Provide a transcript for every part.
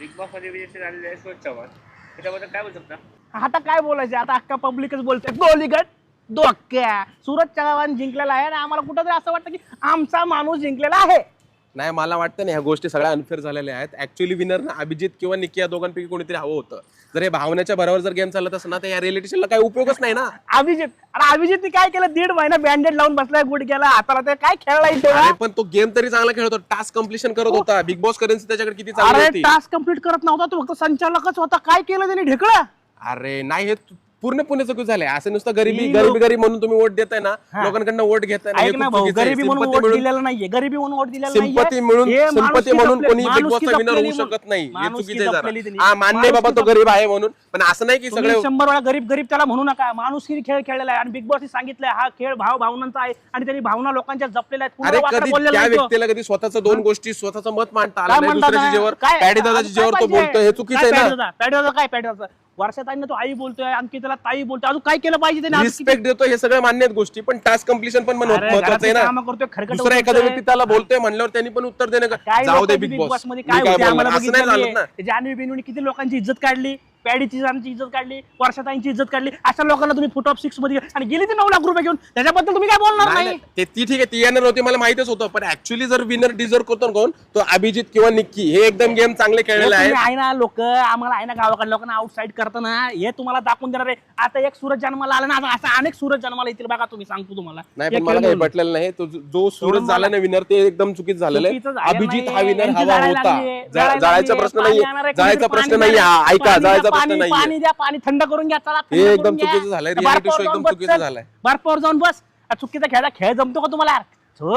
Big बॉसमध्ये विजेते झालेले आहे स्वच्छ चव्हाण. त्याच्याबद्दल काय बोलू शकता? आता काय बोलायचं? आता अख्खा पब्लिकच बोलते गोलीगट धोक्या. सूरज चव्हाण जिंकलेला आहे आणि आम्हाला कुठं तरी असं वाटतं की आमचा माणूस जिंकलेला आहे. नाही मला वाटतं ना ह्या गोष्टी सगळ्या अनफेअर झालेल्या आहेत. ऍक्च्युअली विनर ना अभिजित किंवा निकी या दोघांपैकी कोणीतरी हवं होतं. जर हे भावनेच्या भरावर जर गेम चालत असं ना तर या शोला काही उपयोगच नाही ना. अभिजित अरे अभिजितने काय केलं? दीड महिना बँडेड लावून बसलाय गुडघ्याला हाताला ते काय अरे पण तो गेम तरी चांगला खेळत होता. टास्क कम्प्लिशन करत होता. बिग बॉस करेन्सी त्याच्याकडे किती चांगली अरे होती. टास्क कंप्लीट करत नव्हता तो फक्त संचालकच होता. काय केलं त्यांनी ढेकळा? अरे नाही हे तु- पूर्ण पुणे चुकी झालंय असं नुसतं गरिबी ही गरिबी लोक- गरिबी म्हणून तुम्ही वोट देताय ना हा. लोकांकडनं वोट घेताय ना हे ऐक ना खूप भाऊ चुकीचं आहे. गरिबी म्हणून Sympathy वोट मिळून- दिलेला नाहीये गरिबी म्हणून वोट दिलेला नाहीये सिंपती मिळून हे सिंपती म्हणून कोणी बिग माणुसकी बॉसचा विनर होऊ जपलेली शकत नाही हे माणुसकी चुकीचं आहे जपलेली जरा त्यांनी. हा मान्य आहे बाबा तो गरीब आहे म्हणून पण असं नाही की तुम्ही सगळे शंभर वेळा गरीब गरीब त्याला म्हणू नका माणुसकी खेळ खेळलेला आहे आणि बिग बॉसने सांगितलंय हा खेळ भाव भावनांचा आहे आणि त्यांनी भावना लोकांच्या जपलेल्या आहेत अरे कुणाला वाकडं कधी बोललेलं त्या नाही तो. व्यक्तीला कधी स्वतःचं दोन गोष्टी स्वतःचं मत मांडता आलं काय नाही म्हणतात दुसऱ्याच्या ना? जेवर काय- पॅडी दादाच्या काय जेवर तो पाहिजे? बोलतोय हे चुकीचं काय आहे पॅडी ना दादा? पॅडी दादा काय पॅडी दादा वर्षात आईनं तो आई बोलतोय आणखी त्याला ताई बोलतोय. अजून काय केलं पाहिजे त्याने? किती- रिस्पेक्ट देतो हे सगळं मान्य आहेत गोष्टी पण टास्क कम्प्लिशन पण अरे, महत्वाचं आहे घरातली ना. कामं करतोय, खरकटं दुसरा एखादा उचलतोय. व्यक्ती त्याला बोलतोय म्हणल्यावर त्यांनी पण उत्तर देणं काय जाऊ दे लोकांची बिग बॉसमध्ये मी काय काय होते? आम्हाला असं नाही बघितलं ना. नाहीये. जान्हवी बिनूनी किती लोकांची इज्जत काढली? पॅडीची जणांची इज्जत काढली वर्षाताईंची इज्जत काढली अशा लोकांना तुम्ही फुट ऑफ सिक्समध्ये आणि गेली ती नऊ लाख रुपये घेऊन त्याच्याबद्दल तुम्ही काय बोलणार नाही, नाही? नाही. ते ती ठीक आहे ती येणार होती मला माहितच होतं पण ऍक्च्युली जर विनर डिझर्व करतो ना कोण तो अभिजित किंवा निक्की हे एकदम गेम चांगले खेळलेले हे तुम्ही आहे ना लोक आम्हाला आहे ना गावाकडे लोकांना आउटसाईड करताना हे तुम्हाला दाखवून देणार आहे. आता एक सूरज जन्माला आला ना आता असं अनेक सूरज जन्माला येतील बघा तुम्ही सांगतो तुम्हाला. नाही पण मला काही. पटलेलं नाही. तो जो- जो सूरज झाला ना विनर ते एकदम चुकीचं झालेलं चुकीचं आहे झालेलं अभिजित हा. विनर हवा जाळायला होता. लागलीये, जा- जाळायला जाळायचा लागलीये, प्रश्न पाणी आहे, जाळायचा कोणीतरी प्रश्न पाणी नाहीये. द्या, हा, ऐका पाणी द्या, पाणी- द्या पाणी थंड करून घ्या चला हे एकदम घ्या. चुकीचं झालंय. त्या reality बर्फावर show जाऊन एकदम बस, चुकीचं चल. झालंय. बर्फावर जाऊन बस चुकीचा खेळा खेळ जमतो का तुम्हाला हो,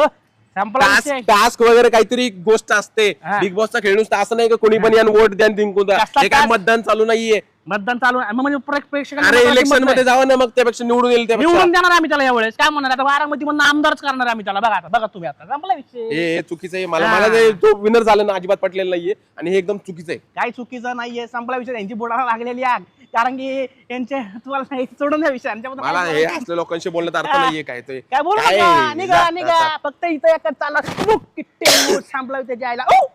संपला टास्क विषय. टास्क वगैरे काहीतरी गोष्ट असते हा. बिग बॉसचा खेळ नुसतं असं नाही का कोणी पण यान वोट द्या आणि जिंकून द्या कसला हे काय task? मतदान चालू नाहीये मतदान चालू आहे. मग म्हणजे प्रे- प्रेक्षकांना अरे मतदानाची इलेक्शन मतं मध्ये आहे. जावं ना मग त्यापेक्षा निवडून येईल त्यापेक्षा. निवडून देणार आम्ही त्याला यावेळेस. काय म्हणणार? आता बारामती म्हणून आमदारच करणार आम्ही त्याला. बघा आता बघा तुम्ही आता. संपला विषय? हे हे चुकीचं आहे. मला. मला ते तो विनर झाला ना अजिबात पटलेलं नाहीये. आणि हे एकदम चुकीचं आहे. काही चुकीचं नाहीये. संपला विषय. यांची बोटाला लागलेली आग. कारण की यांचे तुम्हाला नाही सोडून द्या विषय. यांच्याबद्दल मला काय हे? असल्या लोकांशी बोलण्यात अर्थ. नाहीये काय ते. काय बोलू काय? नका. निघा जा, निघा. जा. फक्त इथं एकच चालला. संपला आईला ओ!